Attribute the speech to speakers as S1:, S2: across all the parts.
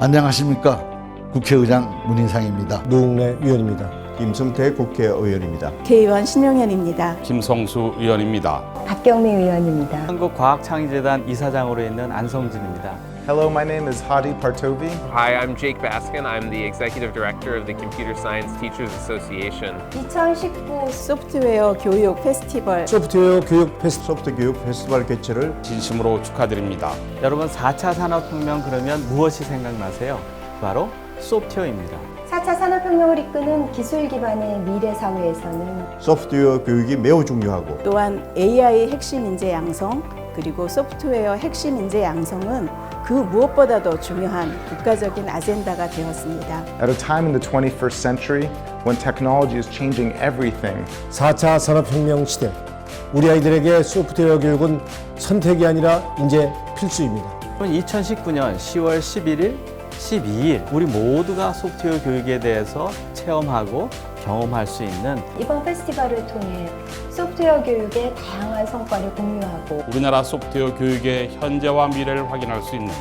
S1: 안녕하십니까 국회의장 문인상입니다.
S2: 노웅래 위원입니다.
S3: 김성태 국회의원입니다.
S4: K1 신용현입니다.
S5: 김성수 의원입니다.
S6: 박경미 의원입니다.
S7: 한국과학창의재단 이사장으로 있는 안성진입니다.
S8: Hello, my name is Hadi Partovi.
S9: Hi, I'm Jake Baskin. I'm the executive director of the Computer Science Teachers Association.
S6: 2019
S4: 소프트웨어 교육 페스티벌
S2: 소프트웨어 교육 페스티벌
S3: 소프트 교육 페스티벌 개최를
S5: 진심으로 축하드립니다.
S7: 여러분 4차 산업혁명 그러면 무엇이 생각나세요? 바로 소프트웨어입니다.
S6: 4차 산업혁명을 이끄는 기술 기반의 미래 사회에서는
S3: 소프트웨어 교육이 매우 중요하고
S4: 또한 AI 핵심 인재 양성 그리고 소프트웨어 핵심 인재 양성은 그 무엇보다도 중요한 국가적인 아젠다가 되었습니다.
S8: At a time in the 21st century when technology is changing everything,
S2: 4차 산업혁명 시대 우리 아이들에게 소프트웨어 교육은 선택이 아니라 이제 필수입니다.
S7: 2019년 10월 11일, 12일 우리 모두가 소프트웨어 교육에 대해서 체험하고 경험할 수 있는
S6: 이번 페스티벌을 통해 소프트웨어 교육의 다양한 성과를 공유하고
S5: 우리나라 소프트웨어 교육의 현재와 미래를 확인할 수 있는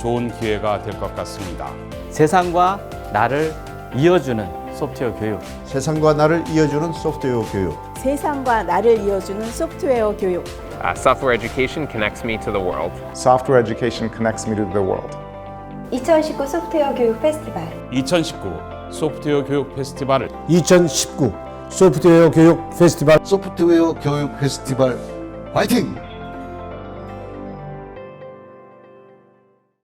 S5: 좋은 기회가 될 것 같습니다.
S7: 세상과 나를 이어주는 소프트웨어 교육.
S3: 세상과 나를 이어주는 소프트웨어 교육.
S4: 세상과 나를 이어주는 소프트웨어 교육
S9: Uh, software education connects me to the world.
S8: software education connects me to the world.
S6: 2019 소프트웨어 교육 페스티벌
S5: 2019 소프트웨어 교육 페스티벌을
S2: 2019 소프트웨어 교육 페스티벌
S1: 소프트웨어 교육 페스티벌 화이팅!